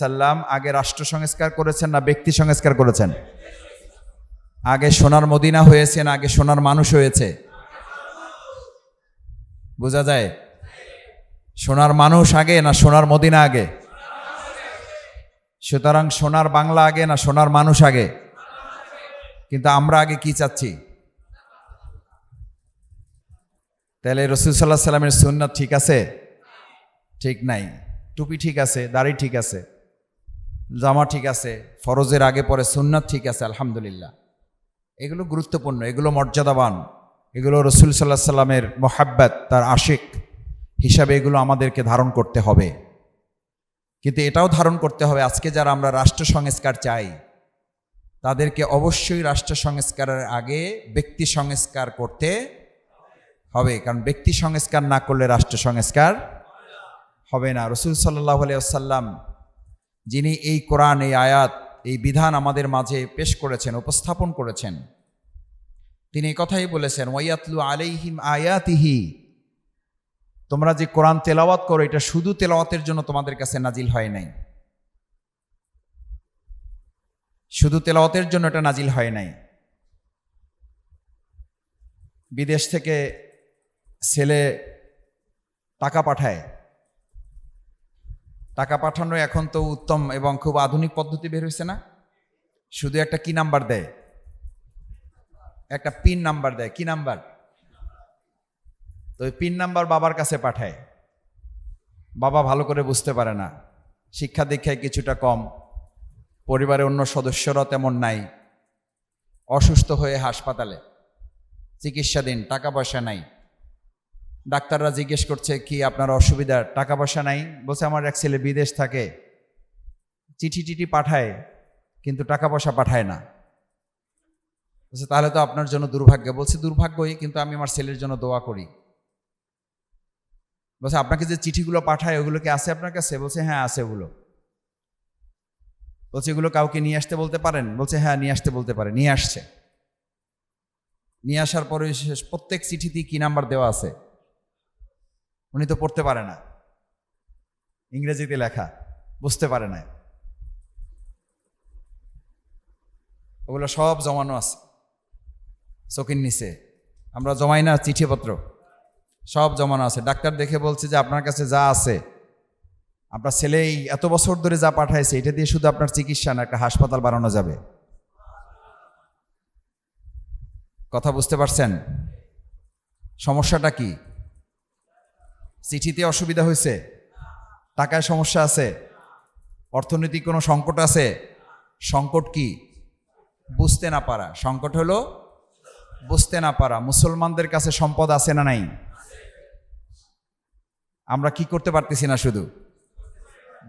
সাল্লাম আগে রাষ্ট্র সংস্কার করেছেন না ব্যক্তি সংস্কার করেছেন? আগে সোনার মদিনা হয়েছে না আগে সোনার মানুষ হয়েছে। বোঝা যায়? সোনার মানুষ আগে না সোনার মদিনা আগে? সুতরাং সোনার বাংলা আগে না সোনার মানুষ আগে? কিন্তু আমরা আগে কি চাচ্ছি? তাহলে রসুল সাল্লাহ সাল্লামের সুন্নাত ঠিক আছে? ঠিক নাই। টুপি ঠিক আছে, দাড়ি ঠিক আছে। জামা ঠিক আছে, ফরজের আগে পরে সুন্নাত ঠিক আছে, আলহামদুলিল্লাহ। এগুলো গুরুত্বপূর্ণ, এগুলো মর্যাদাবান, এগুলো রসুল সাল্লাহ সাল্লামের মোহাব্বত, তার আশিক হিসাবে এগুলো আমাদেরকে ধারণ করতে হবে। কিন্তু এটাও ধারণ করতে হবে, আজকে যারা আমরা রাষ্ট্র সংস্কার চাই, তাদেরকে অবশ্যই রাষ্ট্র সংস্কারের আগে ব্যক্তি সংস্কার করতে হবে, কারণ ব্যক্তি সংস্কার না করলে রাষ্ট্র সংস্কার হবে না। রসুল সাল্লাহ আলিয়াল্লাম যিনি এই কোরআন, এই আয়াত, এই বিধান আমাদের মাঝে পেশ করেছেন, উপস্থাপন করেছেন। তিনি কথাই বলেছেন, ওয়াইয়াতলু আলাইহিম আয়াতিহি। তোমরা যে কোরআন তেলাওয়াত করো, এটা শুধু তেলাওয়াতের জন্য তোমাদের কাছে নাজিল হয় নাই। শুধু তেলাওয়াতের জন্য এটা নাজিল হয় নাই। বিদেশ থেকে ছেলে টাকা পাঠায়। টাকা পাঠানো এখন তো উত্তম এবং খুব আধুনিক পদ্ধতি বের হয়েছে না? শুধু একটা কি নাম্বার দেয়? একটা পিন নাম্বার দেয়। কি নাম্বার? তো ওই পিন নাম্বার বাবার কাছে পাঠায়। বাবা ভালো করে বুঝতে পারে না। শিক্ষা দীক্ষায় কিছুটা কম। পরিবারে অন্য সদস্যরা তেমন নাই। অসুস্থ হয়ে হাসপাতালে। চিকিৎসাধীন, টাকা পয়সা নাই। ডাক্তাররা জিজ্ঞেস করছে, কি আপনার অসুবিধা? টাকা পয়সা নাই? বলছে, আমার এক ছেলে বিদেশ থাকে। চিঠি টিঠি পাঠায়, কিন্তু টাকা পয়সা পাঠায় না। বলছে, তাহলে তো আপনার জন্য দুর্ভাগ্য। বলছে, দুর্ভাগ্যই, কিন্তু আমি আমার ছেলের জন্য দোয়া করি। বলছে, আপনাকে যে চিঠিগুলো পাঠায়, ওগুলো কি আছে আপনার কাছে? বলছে হ্যাঁ আছে ওগুলো। বলছে, এগুলো কাউকে নিয়ে আসতে বলতে পারেন? বলছে হ্যাঁ নিয়ে আসতে বলতে পারে। নিয়ে আসছে। নিয়ে আসার পরে প্রত্যেক চিঠিতেই কি নাম্বার দেওয়া আছে? উনি তো পড়তে পারে না। ইংরেজিতে লেখা, বুঝতে পারে না ওগুলো সব জমানো আছে চোখের নিচে। আমরা জমাই না, চিঠিপত্র। সব জমানো আছে। ডাক্তার দেখে বলছে যে আপনার কাছে যা আছে, আপনার ছেলে এই এত বছর ধরে যা পাঠাইছে, এটা দিয়ে শুধু আপনার চিকিৎসা না, একটা হাসপাতাল বানানো যাবে। কথা বুঝতে পারছেন? সমস্যাটা কি? চিঠিতে অসুবিধা হয়েছে? টাকায় সমস্যা আছে? অর্থনৈতিক কোনো সংকট আছে? সংকট কি? বুঝতে না পারা। সংকট হলো বুঝতে না পারা। মুসলমানদের কাছে সম্পদ আছে না নাই? আমরা কি করতে পারতেছি না শুধু?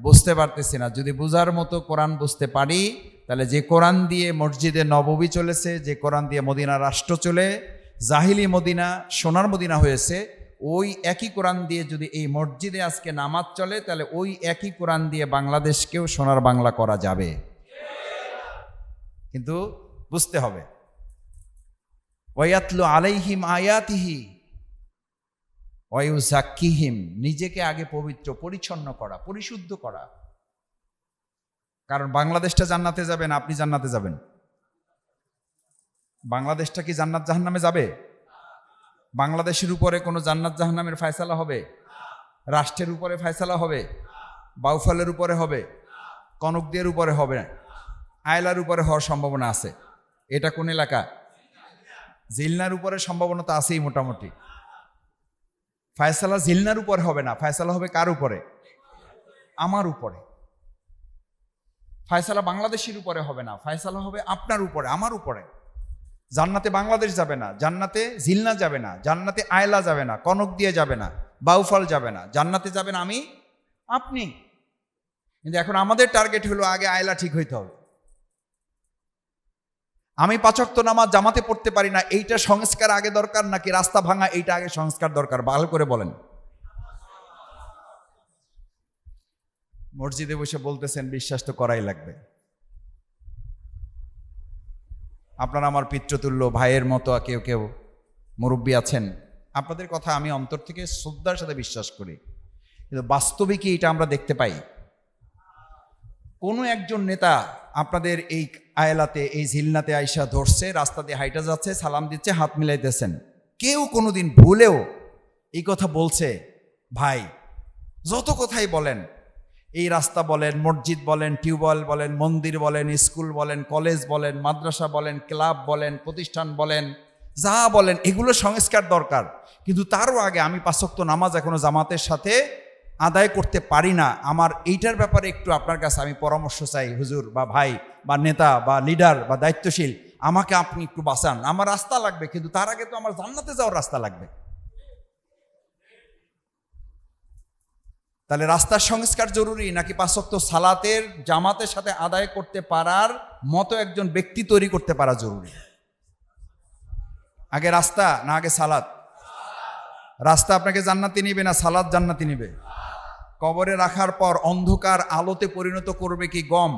বুঝতে পারতেছি না। যদি বুঝার মতো কোরআন বুঝতে পারি, তাহলে যে কোরআন দিয়ে মসজিদে নববী চলেছে, যে কোরআন দিয়ে মদিনা রাষ্ট্র চলে, জাহিলি মদিনা, সোনার মদিনা হয়েছে ওই একই কোরআন দিয়ে যদি এই মসজিদে আজকে নামাজ চলে, তাহলে ওই একই কোরআন দিয়ে বাংলাদেশকেও সোনার বাংলা করা যাবে। কিন্তু বুঝতে হবে। ওয়াতলু আলাইহিম আয়াতিহি ওয়ুজাক্কিহিম নিজেকে আগে পবিত্র, পরিচ্ছন্ন করা, পরিশুদ্ধ করা। কারণ বাংলাদেশটা জান্নাতে যাবেন, আপনি জান্নাতে যাবেন। বাংলাদেশটা কি জান্নাত জাহান্নামে যাবে? বাংলাদেশের উপরে কোনো জান্নাত জাহান্নামের ফায়সালা হবে? রাষ্ট্রের উপরে ফায়সালা হবে? বাউফলের উপরে হবে? কনকদের উপরে হবে? আয়লার উপরে হওয়ার সম্ভাবনা আছে। এটা কোন এলাকা? জিলনার উপরে সম্ভাবনা তো আছেই মোটামুটি। ফায়সালা জিলনার উপরে হবে না? ফায়সালা হবে কার উপরে? আমার উপরে। ফায়সালা বাংলাদেশের উপরে হবে না। ফায়সালা হবে আপনার উপরে, আমার উপরে। জান্নাতে বাংলাদেশ যাবে না, জান্নাতে জিলনা যাবে না, জান্নাতে আয়লা যাবে না, কনক দিয়ে যাবে না, বাউফল যাবে না, জান্নাতে যাবেন আমি? আপনি। কিন্তু এখন আমাদের টার্গেট হলো আগে আয়লা ঠিক হইতে হবে। আমি পাচক্ত নামাজ জামাতে পড়তে পারি না, এইটা সংস্কার আগে দরকার নাকি রাস্তা ভাঙা, এইটা আগে সংস্কার দরকার? ভালো করে বলেন। মসজিদে বসে বলতেছেন, বিশ্বাস তো করাই লাগবে। আপনারা আমার পিতৃতুল্য ভাইয়ের মতো কেউ কেউ মুরব্বী আছেন, আপনাদের কথা আমি অন্তর থেকে শ্রদ্ধার সাথে বিশ্বাস করি। কিন্তু বাস্তবিকই এটা আমরা দেখতে পাই। কোনো একজন নেতা আপনাদের এই আয়লাতে, এই ঝিলনাতে আইসা ধরছে, রাস্তা দিয়ে হাইটা যাচ্ছে, সালাম দিচ্ছে, হাত মিলাইতেছেন। কেউ কোনোদিন ভুলেও এই কথা বলছে, ভাই, যত কথাই বলেন এই রাস্তা বলেন, মসজিদ বলেন, টিউবওয়েল বলেন, মন্দির বলেন, স্কুল বলেন, কলেজ বলেন, মাদ্রাসা বলেন, ক্লাব বলেন, প্রতিষ্ঠান বলেন, যা বলেন, এগুলো সংস্কার দরকার। কিন্তু তারও আগে আমি পাঁচক্ত নামাজ এখনও জামাতের সাথে আদায় করতে পারি না। আমার এইটার ব্যাপারে একটু আপনার কাছে আমি পরামর্শ চাই, হুজুর বা ভাই বা নেতা বা লিডার বা দায়িত্বশীল, আমাকে আপনি একটু বাঁচান। আমার রাস্তা লাগবে, কিন্তু তার আগে তো আমার জান্নাতে যাওয়ার রাস্তা লাগবে। তাহলে রাস্তার সংস্কার জরুরি নাকি পাঁচক্ত সালাতের জামাতের সাথে আদায় করতে পারার মতো একজন ব্যক্তি তৈরি করতে পারা জরুরি? আগে রাস্তা না আগে সালাত? রাস্তা আপনাকে জান্নাতি নিবে না সালাদ জান্নাতি নিবে? কবরে রাখার পর অন্ধকার আলোতে পরিণত করবে কি গম?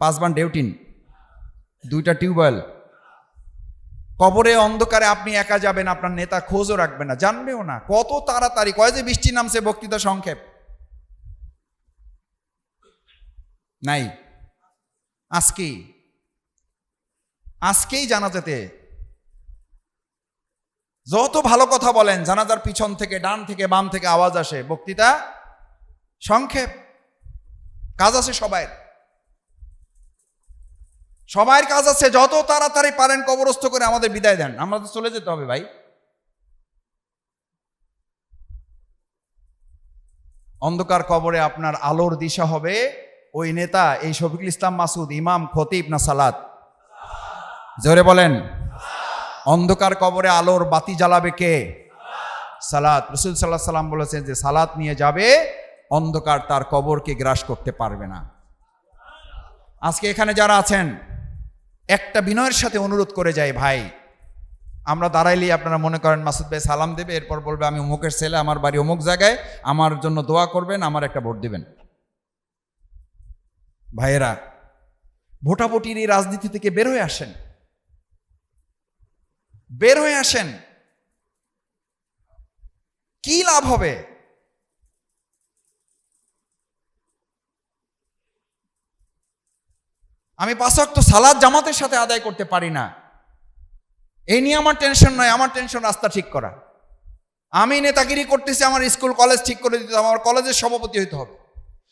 পাঁচবান ডেউটিন, দুইটা টিউবওয়েল কবরে অন্ধকারে আপনি একা যাবেন, আপনার নেতা খোঁজও রাখবে না। জানবেও না। কত তাড়াতাড়ি। কয় যে বৃষ্টি নামছে বক্তৃতা সংক্ষেপ? নাই। আজকেই। আজকেই জানাজাতে। যত ভালো কথা বলেন, জানাজার পিছন থেকে, ডান থেকে, বাম থেকে আওয়াজ আসে। বক্তৃতা সংক্ষেপ। কাজ আছে সবাই সবার কাজ আছে, যত তাড়াতাড়ি পারেন কবরস্থ করে আমাদের বিদায় দেন। আমাদের চলে যেতে হবে ভাই। অন্ধকার কবরে আপনার আলোর দিশা হবে। ওই নেতা, এই শফিকুল ইসলাম মাসুদ, ইমাম, খতিব না সালাত? জোরে বলেন। অন্ধকার কবরে আলোর বাতি জ্বালাবে কে? সালাত। রসুল সাল্লাহ সাল্লাম বলেছেন যে সালাত নিয়ে যাবে, অন্ধকার তার কবরকে গ্রাস করতে পারবে না। আজকে এখানে যারা আছেন একটা বিনয়ের সাথে অনুরোধ করে যাই ভাই, আমরা দাঁড়াইলেই আপনারা মনে করেন মাসুদ ভাই সালাম দেবে, এরপর বলবে, আমি অমুকের ছেলে, আমার বাড়ি অমুক জায়গায়, আমার জন্য দোয়া করবেন, আমার একটা ভোট দিবেন। ভাইয়েরা, ভোটাভুটির এই রাজনীতি থেকে বের হয়ে আসেন। বের হয়ে আসেন। কি লাভ হবে? আমি পাঁচক্ত সালাদ জামাতের সাথে আদায় করতে পারি না। এই নিয়ে আমার টেনশন নয়, আমার টেনশন রাস্তা ঠিক করা। আমি নেতাগিরি করতেছি, আমার স্কুল, কলেজ ঠিক করে দিতে হবে, আমার কলেজের সভাপতি হইতে হবে।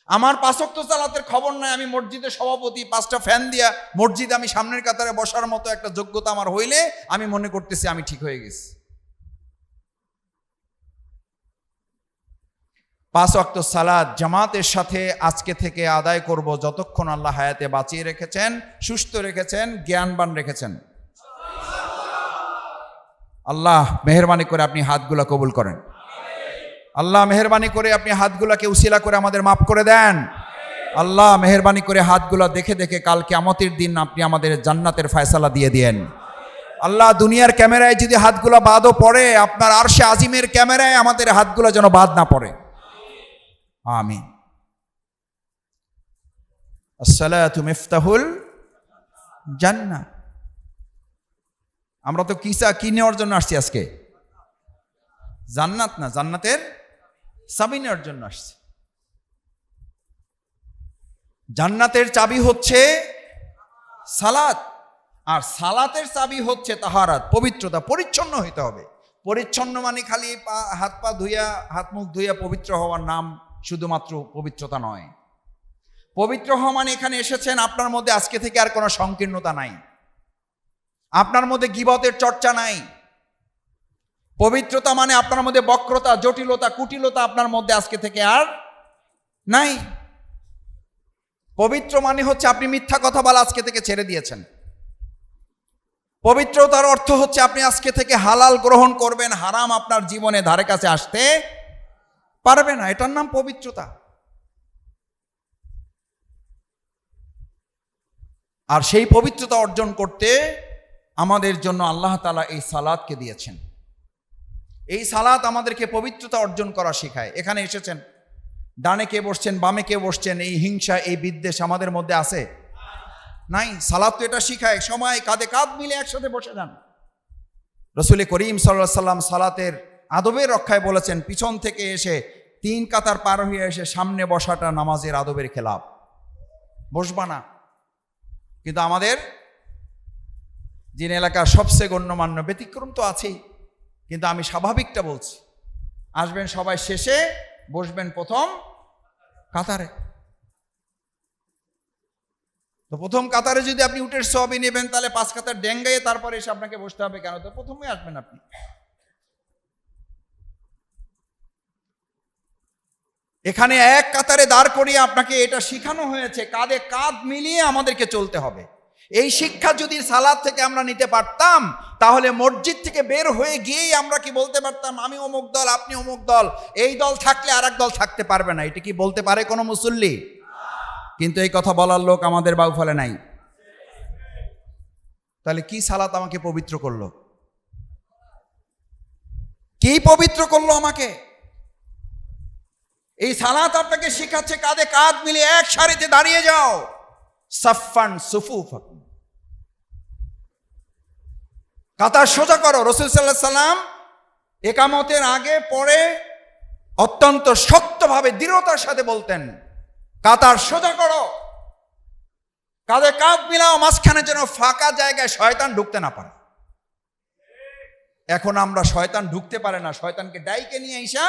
আমার পাঁচক্ত সালাতের খবর নাই, আমি মসজিদের সভাপতি, পাঁচটা ফ্যান দিয়া মসজিদ আমি সামনের কাতারে বসার মতো একটা যোগ্যতা আমার হইলে আমি মনে করতেছি আমি ঠিক হয়ে গেছি। পাঁচ অক্ত সালাদ জামাতের সাথে আজকে থেকে আদায় করব যতক্ষণ আল্লাহ হায়াতে বাঁচিয়ে রেখেছেন, সুস্থ রেখেছেন, জ্ঞানবান রেখেছেন। আল্লাহ মেহরবানি করে আপনি হাতগুলা কবুল করেন। আল্লাহ মেহরবানি করে আপনি হাতগুলাকে উসিলা করে আমাদের মাফ করে দেন। আল্লাহ মেহরবানি করে হাতগুলা দেখে দেখে কাল কেমতের দিন আপনি আমাদের জান্নাতের ফয়সালা দিয়ে দিয়েন। আল্লাহ দুনিয়ার ক্যামেরায় যদি হাতগুলা বাদও পড়ে, আপনার আরশে আজিমের ক্যামেরায় আমাদের হাতগুলা যেন বাদ না পড়ে। আমিন। জান্না আমরা তো কিসা কি নেওয়ার জন্য আসছি আজকে? জান্নাত না, জান্নাতের চাবি নেওয়ার জন্য আসছি। জান্নাতের চাবি হচ্ছে সালাত, আর সালাতের চাবি হচ্ছে তাহারাত, পবিত্রতা, পরিচ্ছন্ন হইতে হবে। পরিচ্ছন্ন মানে খালি পা, হাত পা ধুইয়া, হাত মুখ ধুইয়া পবিত্র হওয়ার নাম শুধুমাত্র পবিত্রতা নয়। পবিত্র হওয়া মানে এখানে এসেছেন, আপনার মধ্যে আজকে থেকে আর কোনো সংকীর্ণতা নাই। আপনার মধ্যে গিবতের চর্চা নাই। পবিত্রতা মানে আপনার মধ্যে বক্রতা, জটিলতা, কুটিলতা আপনার মধ্যে আজকে থেকে আর নাই। পবিত্র মানে হচ্ছে আপনি মিথ্যা কথা বলা আজকে থেকে ছেড়ে দিয়েছেন। পবিত্রতার অর্থ হচ্ছে আপনি আজকে থেকে হালাল গ্রহণ করবেন, হারাম আপনার জীবনে ধারে কাছে আসতে পারবে না, এটার নাম পবিত্রতা। আর সেই পবিত্রতা অর্জন করতে আমাদের জন্য আল্লাহ তালা এই সালাদকে দিয়েছেন। এই সালাত আমাদেরকে পবিত্রতা অর্জন করা শেখায়। এখানে এসেছেন, ডানে কে বসছেন, বামে কে বসছেন, এই হিংসা, এই বিদ্বেষ আমাদের মধ্যে আছে? নাই সালাদ তো এটা শিখায়। সময় কাঁধে কাঁধ মিলে একসাথে বসে যান। রসুল করিম সাল্লাহ সাল্লাম সালাতের আদবের রক্ষায় বলেছেন, পিছন থেকে এসে তিন কাতার পার হয়ে এসে সামনে বসাটা নামাজের আদবের খেলাপ। বসবা না। কিন্তু আমাদের যিনি এলাকার সবচেয়ে গণ্যমান্য ব্যতিক্রম তো আছেই। কিন্তু আমি স্বাভাবিকটা বলছি, আসবেন সবাই শেষে, বসবেন প্রথম কাতারে। তো প্রথম কাতারে যদি আপনি উটের সবই নেবেন, তাহলে পাঁচ কাতার ডেঙ্গাইয়ে তারপরে এসে আপনাকে বসতে হবে কেন? তো প্রথমে আসবেন আপনি। এখানে এক কাতারে দাঁড় করিয়ে আপনাকে এটা শেখানো হয়েছে, কাঁধে কাঁধ মিলিয়ে আমাদেরকে চলতে হবে। এই শিক্ষা যদি সালাদ থেকে আমরা নিতে পারতাম, তাহলে মসজিদ থেকে বের হয়ে গিয়েই আমরা কি বলতে পারতাম, আমি অমুক দল, আপনি অমুক দল, এই দল থাকলে আর দল থাকতে পারবে না। এটা কি বলতে পারে কোনো মুসল্লি? কিন্তু এই কথা বলার লোক আমাদের বাউফলে নাই। তাহলে কি সালাত আমাকে পবিত্র করল? কি পবিত্র করল আমাকে? এই সালাত আপনাকে শেখাচ্ছে কাঁধে কাঁধ মিলিয়ে এক সারিতে দাঁড়িয়ে যাও। সাফান সুফুফ কাতার সোজা করো, রসুল সাল্লাহ সাল্লাম একামতের আগে, পরে অত্যন্ত শক্তভাবে দৃঢ়তার সাথে বলতেন, কাতার সোজা করো। কাঁধে কাঁধ মিলাও, মাঝখানে যেন ফাঁকা জায়গায় শয়তান ঢুকতে না পারে। এখন আমরা শয়তান ঢুকতে পারে না, শয়তানকে ডাইকে নিয়ে আইসা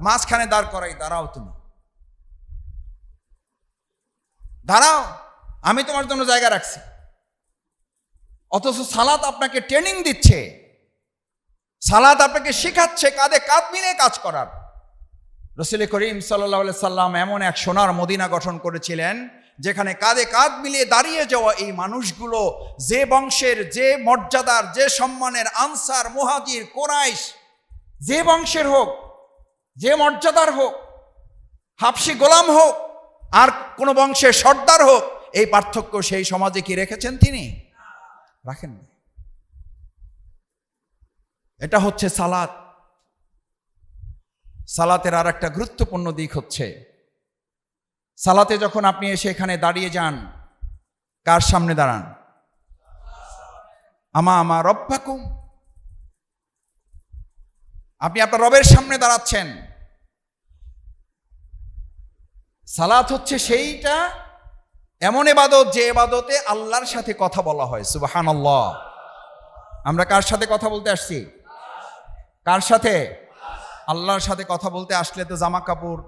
মাঝখানে দাঁড় করাই, দাঁড়াও তুমি। দাঁড়াও, আমি তোমার জন্য জায়গা রাখছি। অথচ সালাত আপনাকে ট্রেনিং দিচ্ছে। সালাত আপনাকে শেখাচ্ছে কাঁধে কাঁধ মিলে কাজ করার। রসুল করিম সাল্লাহ সাল্লাম এমন এক সোনার মদিনা গঠন করেছিলেন, যেখানে কাঁধে কাঁধ মিলিয়ে দাঁড়িয়ে যাওয়া এই মানুষগুলো, যে বংশের, যে মর্যাদার, যে সম্মানের আনসার, মুহাজির, কোরাইশ, যে বংশের হোক যে মর্যাদার হোক, হাফসি গোলাম হোক, আর কোনো বংশের সর্দার হোক, এই পার্থক্য সেই সমাজে কি রেখেছেন তিনি? রাখেন এটা হচ্ছে সালাত। সালাতের আর একটা গুরুত্বপূর্ণ দিক হচ্ছে, সালাতে যখন আপনি এসে এখানে দাঁড়িয়ে যান, কার সামনে দাঁড়ান? আমা আমা রব্বাকুম। আপনি আপনার রবের সামনে দাঁড়াচ্ছেন। সালাত হচ্ছে সেইটা এমন এবাদত যে এবাদতে আল্লাহর সাথে কথা বলা হয়। সুবাহান আল্লাহ আমরা কার সাথে কথা বলতে আসছি? কার সাথে? আল্লাহর সাথে কথা বলতে আসলে তো জামা কাপড়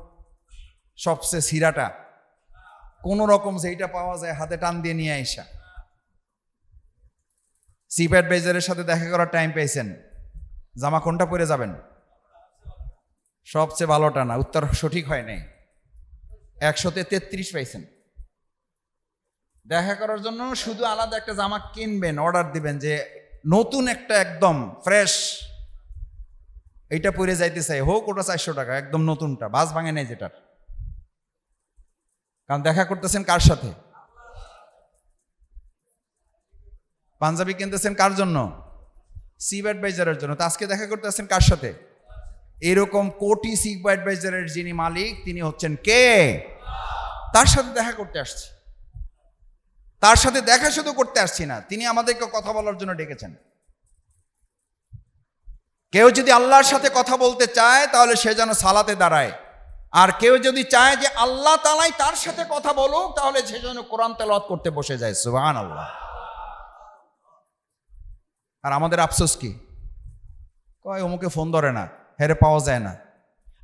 সবচেয়ে সিরাটা। কোন রকম যেইটা পাওয়া যায় হাতে টান দিয়ে নিয়ে আইসা। সিপ বেজারের সাথে দেখা করার টাইম পেয়েছেন। জামা কোনটা পরে যাবেন? সবচেয়ে ভালোটা না, উত্তর সঠিক হয় নাই। একশোতে তেত্রিশ পাইছেন। দেখা করার জন্য শুধু আলাদা একটা জামা কিনবেন, অর্ডার দিবেন যে নতুন একটা একদম ফ্রেশ। এইটা পরে যাইতে চাই, হোক ওটা চারশো টাকা, একদম নতুনটা, বাস ভাঙে নেই যেটার। কারণ দেখা করতেছেন কার সাথে? পাঞ্জাবি কিনতেছেন কার জন্য? সিভ অ্যাডভাইজারের জন্য। তো আজকে দেখা করতে আসছেন কার সাথে? এরকম কোটি সিভ অ্যাডভাইজারের যিনি মালিক, তিনি হচ্ছেন কে? তার সাথে দেখা করতে আসছি। তার সাথে দেখা শুধু করতে আসছি না, তিনি আমাদেরকে কথা বলার জন্য ডেকেছেন। কেউ যদি আল্লাহর সাথে কথা বলতে চায়, তাহলে সে যেন সালাতে দাঁড়ায়। আর কেউ যদি চায় যে আল্লাহ তালাই তার সাথে কথা বলুক, তাহলে সে যেন কোরআন তেলত করতে বসে যায়। সুবাহান আল্লাহ আর আমাদের আফসোস কি? কয়, অমুকে ফোন ধরে না, হেরে পাওয়া যায় না।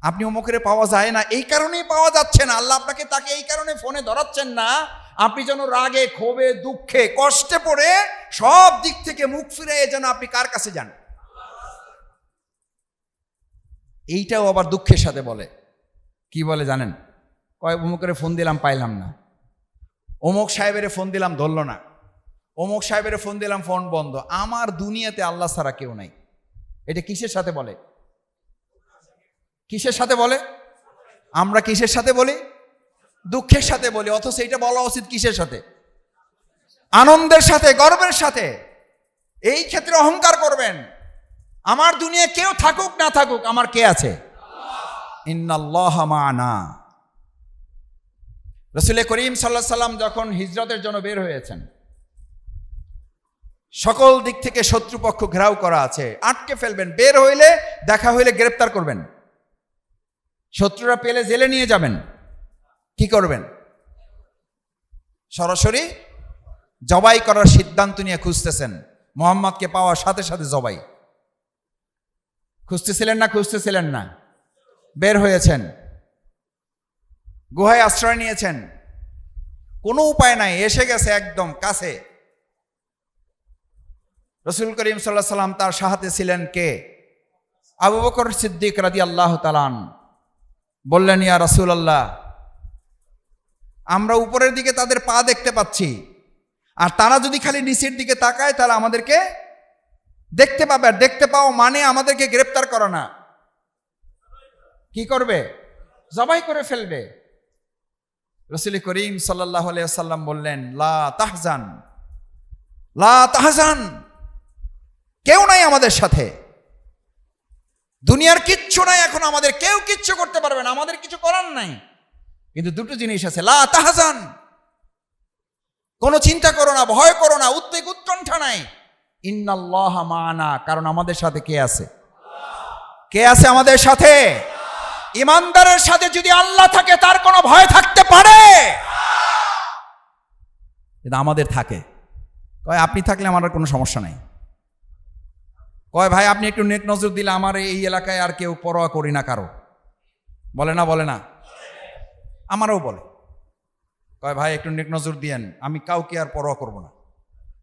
আপনি অমুকের পাওয়া যায় না, এই কারণেই পাওয়া যাচ্ছে না। আল্লাহ আপনাকে তাকে এই কারণে ফোনে ধরাচ্ছেন না, আপনি যেন রাগে, ক্ষোভে, দুঃখে, কষ্টে পড়ে সব দিক থেকে মুখ ফিরে যেন আপনি কার কাছে যান। এইটাও আবার দুঃখের সাথে বলে। কি বলে জানেন? কয়, অমুকের ফোন দিলাম, পাইলাম না। অমুক সাহেবের ফোন দিলাম, ধরলো না। অমুক সাহেবের ফোন দিলাম, ফোন বন্ধ। আমার দুনিয়াতে আল্লাহ ছাড়া কেউ নাই। এটা কিসের সাথে বলে? কিসের সাথে বলে? আমরা কিসের সাথে বলি? দুঃখের সাথে বলি, অথচ এটা বলা উচিত কিসের সাথে? আনন্দের সাথে, গর্বের সাথে। এই ক্ষেত্রে অহংকার করবেন। আমার দুনিয়া কেউ থাকুক, না থাকুক, আমার কে আছে? রসুল করিম সাল্লাহ সাল্লাম যখন হিজরতের জন্য বের হয়েছেন সকল দিক থেকে শত্রুপক্ষ ঘেরাও করা আছে। আটকে ফেলবেন। বের হইলে, দেখা হইলে গ্রেপ্তার করবেন। শত্রুরা পেলে জেলে নিয়ে যাবেন। কি করবেন? সরাসরি জবাই করার সিদ্ধান্ত নিয়ে খুঁজতেছেন। মোহাম্মদকে পাওয়ার সাথে সাথে জবাই। খুঁজতেছিলেন না খুঁজতেছিলেন না। বের হয়েছেন। গুহায় আশ্রয় নিয়েছেন। কোনো উপায় নাই। এসে গেছে একদম কাছে। রসুল করিম সাল্লাহ সাল্লাম তার সাহাতে ছিলেন কে? আবু বকর সিদ্দিক রাদি আল্লাহ তালান বললেন, ইয়া রসুল আল্লাহ আমরা উপরের দিকে তাদের পা দেখতে পাচ্ছি। আর তারা যদি খালি নিচের দিকে তাকায়, তাহলে আমাদেরকে দেখতে পাবে। আর দেখতে পাও মানে আমাদেরকে গ্রেপ্তার করো না। কি করবে? জবাই করে ফেলবে। রসুল করিম সাল্লাহ সাল্লাম বললেন, লা তাহজান লা তাহজান। কেউ নাই আমাদের সাথে। দুনিয়ার কিচ্ছু নাই এখন, আমাদের কেউ কিচ্ছু করতে পারবে না, আমাদের কিছু করার নাই। কিন্তু দুটো জিনিস আছে, লা তাহাজান। কোনো চিন্তা করো না, ভয় করো না, উদ্বেগ উৎকণ্ঠা নাই। ইন্নাল্লাহ মানা, কারণ আমাদের সাথে কে আছে? কে আছে আমাদের সাথে? ইমানদারের সাথে যদি আল্লাহ থাকে, তার কোনো ভয় থাকতে পারে। কিন্তু আমাদের থাকে। কয়, আপনি থাকলে আমার কোনো সমস্যা নাই। কয়, ভাই, আপনি একটু নেক নজর দিলে আমার এই এলাকায় আর কেউ পরোয়া করি না কারও? বলে না বলে না। আমারও বলে। কয়, ভাই, একটু নেক নজর দিয়েন, আমি কাউকে আর পরোয়া করব না।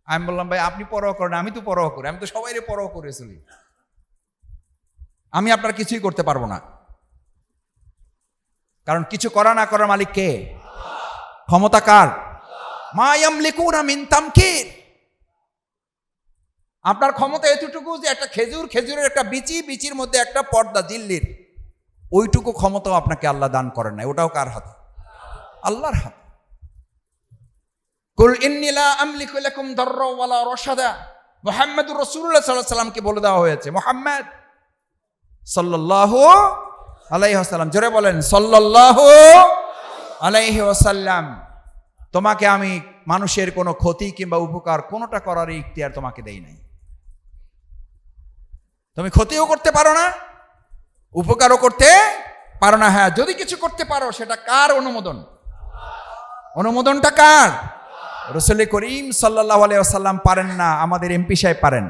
আমি বললাম, ভাই, আপনি পরোয়া করেন, আমি তো পরোয়া করি, আমি তো সবাইরে পরোয়া করে চলি। আমি আপনার কিছুই করতে পারব না। কারণ কিছু করা না করার মালিক কে? ক্ষমতা কার? মায়াম লিকুনা মিন তামকির আপনার ক্ষমতা এতটুকু যে একটা খেজুর, খেজুরের একটা বিচি, বিচির মধ্যে একটা পর্দা দিল্লির। ওইটুকু ক্ষমতাও আপনাকে আল্লাহ দান করেন না ওটাও কার হাতে? আল্লাহর হাত। কুল ইন্নিলা আমলিকু লাকুম দাররা ওয়ালা রশাদা। মুহাম্মদুর রাসূলুল্লাহ সাল্লাল্লাহু সাল্লামকে বলে দেওয়া হয়েছে, মুহাম্মদ সাল্লাল্লাহু আলাইহি জোরে বলেন, সাল্লাল্লাহু আলাইহি ওয়াসাল্লাম। তোমাকে আমি মানুষের কোনো ক্ষতি কিংবা উপকার কোনোটা করার ইখতিয়ার তোমাকে দেই নাই। তুমি ক্ষতিও করতে পারো না, উপকারও করতে পারো না। হ্যাঁ যদি কিছু করতে পারো, সেটা কার অনুমোদন? অনুমোদনটা কার? রসুল করিম সাল্লাহ আলাইসাল্লাম পারেন না, আমাদের এমপি সাহেব পারেন।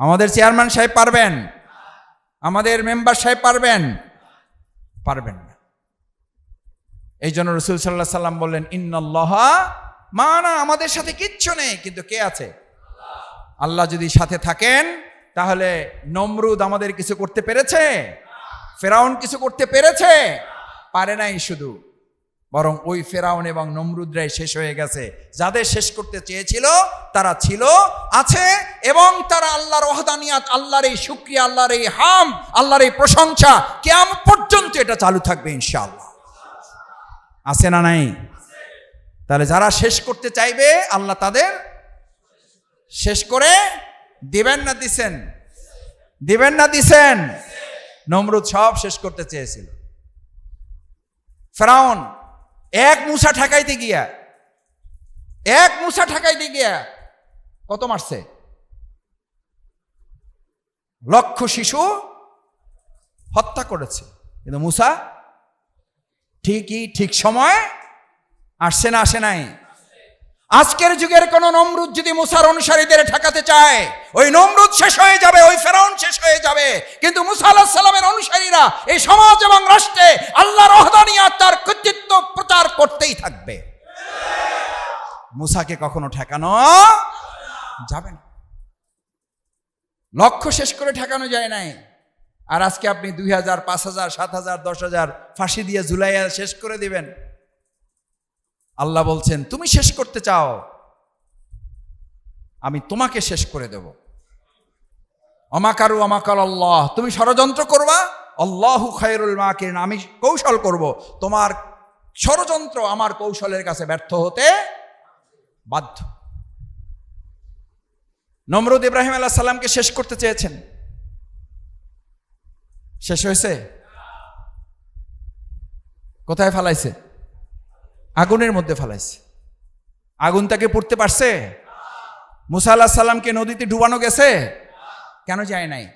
আমাদের চেয়ারম্যান সাহেব পারবেন, আমাদের মেম্বার সাহেব পারবেন পারবেন না। এই জন্য রসুল সাল্লাহ সাল্লাম বললেন, ইন্নল্লাহ মা না আমাদের সাথে কিচ্ছু নেই, কিন্তু কে আছে? আল্লাহ যদি সাথে থাকেন তাহলে নমরুদ আমাদের কিছু করতে পেরেছে? ফেরাউন কিছু করতে পেরেছে? পারে নাই শুধু। বরং ওই ফেরাউন এবং নমরুদরাই শেষ হয়ে গেছে। যাদের শেষ করতে চেয়েছিল, তারা ছিল, আছে এবং তারা আল্লাহর ওহদানিয়াত, আল্লাহর এই শুক্রিয়া, আল্লাহর এই হাম, আল্লাহর এই প্রশংসা কেমন পর্যন্ত এটা চালু থাকবে ইনশাআল্লাহ। আছে না নাই? তাহলে যারা শেষ করতে চাইবে, আল্লাহ তাদের শেষ করে দিবেন না দিছেন? দিবেন না দিছেন? নমরুদ সব শেষ করতে চেয়েছিল। ফেরাউন, এক মুসা ঠেকাইতে গিয়া, এক মুসা ঠেকাইতে গিয়া কত মারছে? লক্ষ শিশু হত্যা করেছে। কিন্তু মুসা ঠিকই ঠিক সময় আসছে না, আসে নাই। আজকের যুগের কোন নমরুদ যদি মুসার অনুসারীদের ঠেকাতে চায়, ওই নমরুদ শেষ হয়ে যাবে, ওই ফেরাউন শেষ হয়ে যাবে। কিন্তু মুসা আল্লাহ সাল্লামের অনুসারীরা এই সমাজ এবং রাষ্ট্রে আল্লাহ রহদানিয়া তার কৃতিত্ব প্রচার করতেই থাকবে। মুসাকে কখনো ঠেকানো যাবে না। লক্ষ্য শেষ করে ঠেকানো যায় নাই। আর আজকে আপনি দুই হাজার, পাঁচ হাজার, সাত হাজার, দশ হাজার ফাঁসি দিয়ে জুলাইয়া শেষ করে দিবেন। আল্লাহ বলছেন, তুমি শেষ করতে চাও, আমি তোমাকে শেষ করে দেব। অমাকারু অমাকাল আল্লাহ, তুমি ষড়যন্ত্র করবা? আল্লাহু খায়রুল মাকিরিন, আমি কৌশল করব। তোমার ষড়যন্ত্র আমার কৌশলের কাছে ব্যর্থ হতে বাধ্য। নমরুদ ইব্রাহিম আল্লাহ সাল্লামকে শেষ করতে চেয়েছেন। শেষ হয়েছে? কোথায় ফালাইছে? আগুনের মধ্যে ফালাইছে। আগুন তাকে পড়তে পারছে? মুসা আল্লাহ সাল্লামকে নদীতে ডুবানো গেছে? কেন যায় নাই?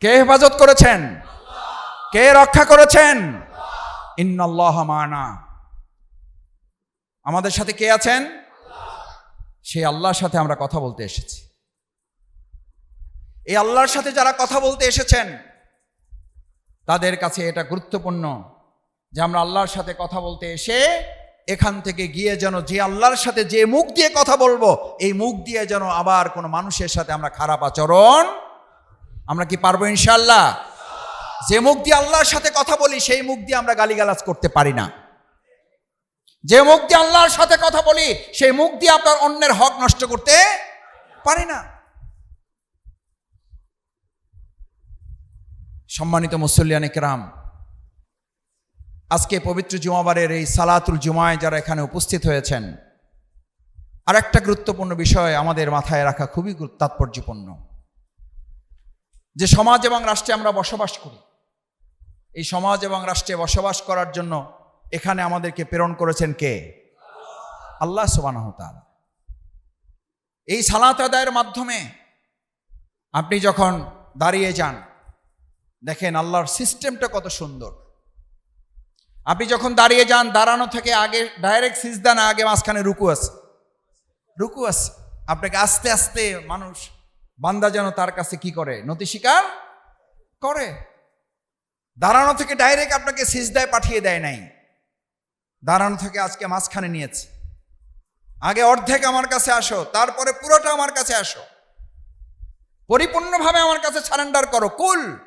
কে হেফাজত করেছেন? কে রক্ষা করেছেন? ইন্নাল্লাহ মানা। আমাদের সাথে কে আছেন? সেই আল্লাহর সাথে আমরা কথা বলতে এসেছি। এই আল্লাহর সাথে যারা কথা বলতে এসেছেন, তাদের কাছে এটা গুরুত্বপূর্ণ। যে আমরা আল্লাহর সাথে কথা বলতে এসে এখান থেকে গিয়ে যেন যে আল্লাহর সাথে যে মুখ দিয়ে কথা বলব, এই মুখ দিয়ে যেন আবার কোনো মানুষের সাথে আমরা খারাপ আচরণ, আমরা কি পারব ইনশাল্লাহ যে মুখ দিয়ে আল্লাহর সাথে কথা বলি, সেই মুখ দিয়ে আমরা গালিগালাজ করতে পারি না। যে মুখ দিয়ে আল্লাহর সাথে কথা বলি, সেই মুখ দিয়ে আপনার অন্যের হক নষ্ট করতে পারি না। সম্মানিত মুসল্লিয়ান কেরাম আজকে পবিত্র জুমাবারের এই সালাতুল জুমায় যারা এখানে উপস্থিত হয়েছেন আর একটা গুরুত্বপূর্ণ বিষয় আমাদের মাথায় রাখা খুবই তাৎপর্যপূর্ণ। যে সমাজ এবং রাষ্ট্রে আমরা বসবাস করি, এই সমাজ এবং রাষ্ট্রে বসবাস করার জন্য এখানে আমাদেরকে প্রেরণ করেছেন কে? আল্লাহ সুবাহ এই সালাত আদায়ের মাধ্যমে আপনি যখন দাঁড়িয়ে যান, দেখেন আল্লাহর সিস্টেমটা কত সুন্দর। আপনি যখন দাঁড়িয়ে যান, দাঁড়ানো থেকে আগে ডাইরেক্ট সিজদা না, আগে মাঝখানে রুকু আছে। রুকু আছে। আপনাকে আস্তে আস্তে মানুষ, বান্দা যেন তার কাছে কি করে? নতি স্বীকার করে। দাঁড়ানো থেকে ডাইরেক্ট আপনাকে সিজদায় পাঠিয়ে দেয় নাই। দাঁড়ানো থেকে আজকে মাঝখানে নিয়েছে। আগে অর্ধেক আমার কাছে আসো, তারপরে পুরোটা আমার কাছে আসো। পরিপূর্ণভাবে আমার কাছে সারেন্ডার করো। কুল!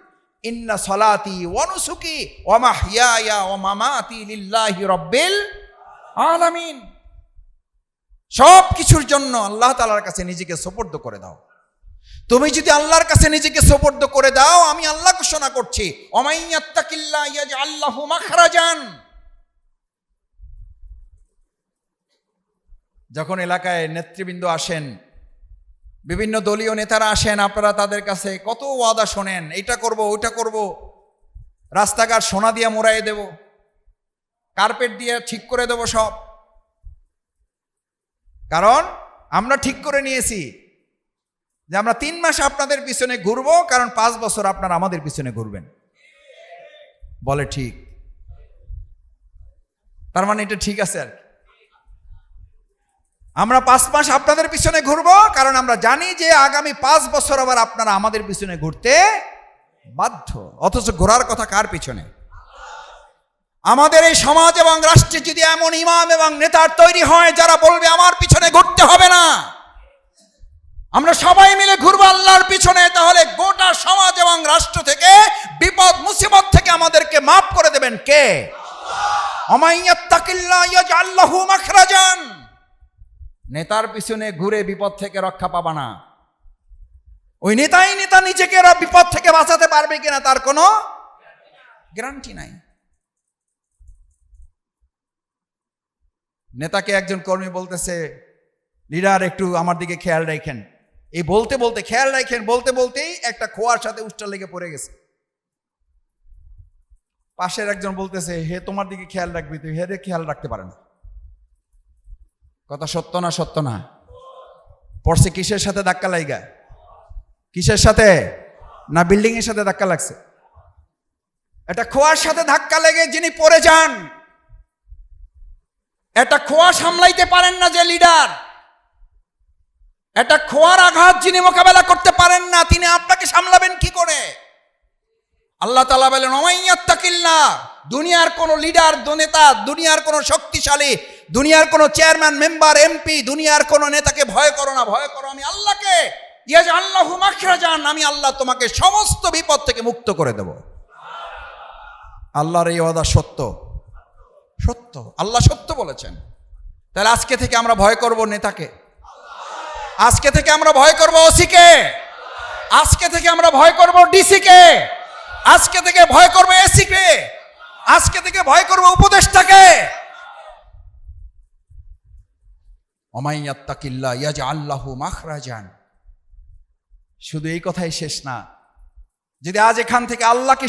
ইন্না সলাতি ওয়ানুসুকি ওয়া হিয়া ওয়া মামাতি লিল্লাহি রাব্বিল আলামিন। সব কিছুর জন্য আল্লাহ তালার কাছে নিজেকে সোপর্দ করে দাও। তুমি যদি আল্লাহর কাছে নিজেকে সোপর্দ করে দাও, আমি আল্লাহ ঘোষণা করছি ইয়াজআল্লাহু মাখরাজান। যখন এলাকায় নেতৃবৃন্দ আসেন বিভিন্ন দলীয় নেতারা আসেন, আপনারা তাদের কাছে কত ওয়াদা শোনেন এটা করব, ওইটা করব। রাস্তাঘাট সোনা দিয়ে মোড়াই দেব, কার্পেট দিয়ে ঠিক করে দেব সব। কারণ আমরা ঠিক করে নিয়েছি যে আমরা তিন মাস আপনাদের পিছনে ঘুরবো, কারণ পাঁচ বছর আপনারা আমাদের পিছনে ঘুরবেন। বলে ঠিক। তার মানে এটা ঠিক আছে আর কি। আমরা পাঁচ মাস আপনাদের পিছনে ঘুরবো, কারণ আমরা জানি যে আগামী পাঁচ বছর আবার আপনারা আমাদের পিছনে ঘুরতে বাধ্য। অথচ ঘোরার কথা কার পিছনে? আমাদের এই সমাজ এবং রাষ্ট্রে যদি এমন ইমাম এবং নেতার তৈরি হয়, যারা বলবে আমার পিছনে ঘুরতে হবে না, আমরা সবাই মিলে ঘুরবো আল্লাহর পিছনে, তাহলে গোটা সমাজ এবং রাষ্ট্র থেকে, বিপদ, মুসিবত থেকে আমাদেরকে মাফ করে দেবেন কে? অমাইয়াত্তাকিল্লাহ ইয়াজআল্লাহু মাখরাজান। নেতার পিছনে ঘুরে বিপদ থেকে রক্ষা পাবা না। ওই নেতাই নেতা নিজেকে বিপদ থেকে বাঁচাতে পারবে কিনা তার কোনো গ্যারান্টি নাই। নেতাকে একজন কর্মী বলতেছে, লিডার, একটু আমার দিকে খেয়াল রাখেন। এই বলতে বলতে, খেয়াল রাখেন, বলতে বলতেই একটা খোয়ার সাথে উষ্টা লেগে পড়ে গেছে। পাশের একজন বলতেছে, হে, তোমার দিকে খেয়াল রাখবি তুই। হে, রে, খেয়াল রাখতে পারে না। কথা সত্য না সত্য না? পড়ছে কিসের সাথে ধাক্কা লাইগা? কিসের সাথে? না বিল্ডিং এর সাথে ধাক্কা লাগছে? এটা খোয়ার সাথে ধাক্কা লেগে যিনি পড়ে যান, এটা খোয়া সামলাইতে পারেন না যে লিডার। এটা খোয়ার আঘাত যিনি মোকাবেলা করতে পারেন না, তিনি আপনাকে সামলাবেন কি করে? আল্লাহ তালা বলেন অমাইয়াত্তাকিল্লা দুনিয়ার কোনো লিডার নেতা, দুনিয়ার কোনো শক্তিশালী, দুনিয়ার কোনো চেয়ারম্যান মেম্বার এমপি দুনিয়ার কোনো নেতাকে ভয় করো না, ভয় করো আমি আল্লাহকে। ইয়াজ আল্লাহ মাখরাজান, আমি আল্লাহ তোমাকে সমস্ত বিপদ থেকে মুক্ত করে দেব। আল্লাহর এই ওয়াদা সত্য। সত্য। আল্লাহ সত্য বলেছেন। তাহলে আজকে থেকে আমরা ভয় করব নেতাকে? আজকে থেকে আমরা ভয় করব ওসিকে? আজকে থেকে আমরা ভয় করব ডিসিকে? আজকে থেকে ভয় করব এসিকে? আজকে থেকে ভয় করব উপদেশটাকে। ইয়াজ আল্লাহ মাখরাজান। শুধু এই কথাই শেষ না। যদি আজ এখান থেকে আল্লাহকে